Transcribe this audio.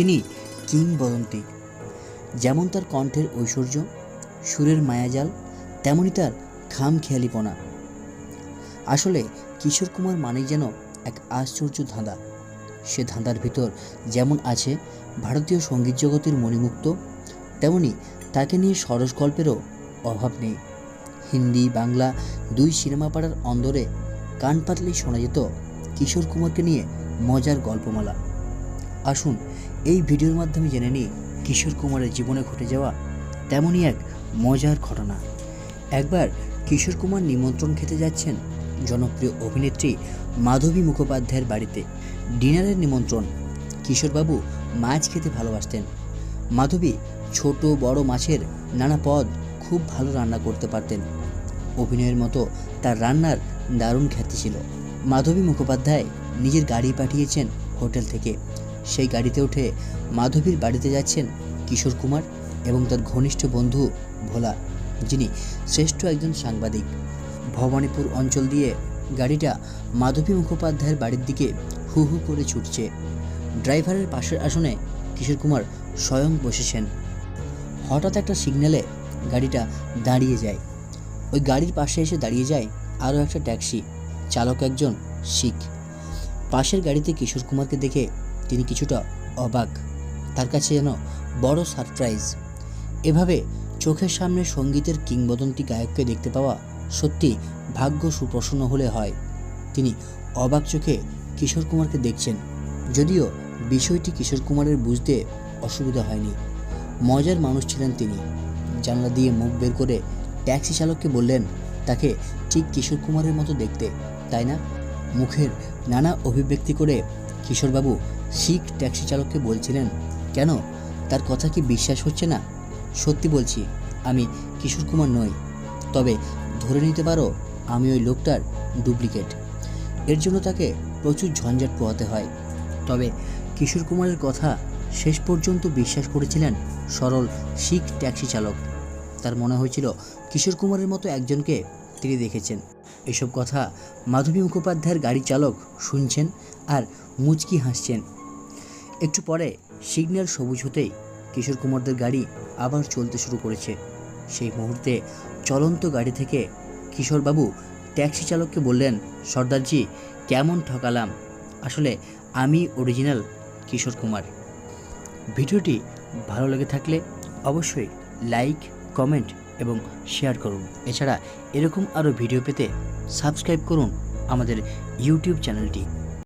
তিনি কিংবদন্তি যেমন তার কণ্ঠের ঐশ্বর্য, সুরের মায়াজাল তেমনই তার খামখেয়ালিপনা। আসলে কিশোর কুমার মানেই যেন এক আশ্চর্য ধাঁধা। সে ধাঁধার ভিতর যেমন আছে ভারতীয় সংগীত জগতের মণিমুক্ত, তেমনি তাকে নিয়ে সরস গল্পেরও অভাব নেই। হিন্দি, বাংলা দুই সিনেমা পাড়ার অন্দরে কান পাতলেই শোনা যেত কিশোর কুমারকে নিয়ে মজার গল্পমালা। আসুন এই ভিডিওর মাধ্যমে জেনে নিই, কিশোর কুমারের জীবনে ঘটে যাওয়া তেমনই এক মজার ঘটনা। একবার কিশোর কুমার নিমন্ত্রণ খেতে যাচ্ছেন জনপ্রিয় অভিনেত্রী মাধবী মুখোপাধ্যায়ের বাড়িতে। ডিনারের নিমন্ত্রণ, কিশোরবাবু মাছ খেতে ভালোবাসতেন। মাধবী ছোট বড় মাছের নানা পদ খুব ভালো রান্না করতে পারতেন। অভিনয়ের মতো তার রান্নার দারুণ খ্যাতি ছিল। মাধবী মুখোপাধ্যায় নিজের গাড়ি পাঠিয়েছেন হোটেল থেকে। সেই গাড়িতে উঠে মাধবীর বাড়িতে যাচ্ছেন কিশোর কুমার এবং তার ঘনিষ্ঠ বন্ধু ভোলা, যিনি শ্রেষ্ঠ একজন সাংবাদিক। ভবানীপুর অঞ্চল দিয়ে গাড়িটা মাধবী মুখোপাধ্যায়ের বাড়ির দিকে হু হু করে ছুটছে। ড্রাইভারের পাশের আসনে কিশোর কুমার স্বয়ং বসেছেন। হঠাৎ একটা সিগন্যালে গাড়িটা দাঁড়িয়ে যায়। ওই গাড়ির পাশে এসে দাঁড়িয়ে যায় আরও একটা ট্যাক্সি, চালক একজন শিখ। পাশের গাড়িতে কিশোর কুমারকে দেখে তিনি কিছুটা অবাক। তার কাছে যেন বড় সারপ্রাইজ। এভাবে চোখের সামনে সঙ্গীতের কিংবদন্তি গায়ককে দেখতে পাওয়া সত্যি ভাগ্য সুপ্রসন্ন হলে হয়। তিনি অবাক চোখে কিশোর কুমারকে দেখছেন। যদিও বিষয়টি কিশোর কুমারের বুঝতে অসুবিধা হয়নি। মজার মানুষ ছিলেন তিনি। জানলা দিয়ে মুখ বের করে ট্যাক্সি চালককে বললেন, তাকে ঠিক কিশোর কুমারের মতো দেখতে, তাই না? মুখের নানা অভিব্যক্তি করে কিশোরবাবু শিখ ট্যাক্সি চালককে বলছিলেন, কেন? তার কথা কি বিশ্বাস হচ্ছে না? সত্যি বলছি, আমি কিশোর কুমার নই। তবে ধরে নিতে পারো, আমি ওই লোকটার ডুপ্লিকেট। এর জন্য তাকে প্রচুর ঝঞ্ঝাট পোহাতে হয়। তবে কিশোর কুমারের কথা শেষ পর্যন্ত বিশ্বাস করেছিলেন সরল শিখ ট্যাক্সি চালক। তার মনে হয়েছিল কিশোর কুমারের মতো একজনকে তিনি দেখেছেন। এসব কথা মাধবী মুখোপাধ্যায়ের গাড়ি চালক শুনছেন আর মুচকি হাসছেন। একটু পরে সিগন্যাল সবুজ হতেই কিশোর কুমারদের গাড়ি আবার চলতে শুরু করেছে। সেই মুহূর্তে চলন্ত গাড়ি থেকে কিশোরবাবু ট্যাক্সি চালককে বললেন, সর্দারজি, কেমন ঠকালাম? আসলে আমি অরিজিনাল কিশোর কুমার। ভিডিওটি ভালো লেগে থাকলে অবশ্যই লাইক, কমেন্ট এবং শেয়ার করুন। এছাড়া এরকম আরও ভিডিও পেতে সাবস্ক্রাইব করুন আমাদের ইউটিউব চ্যানেলটি।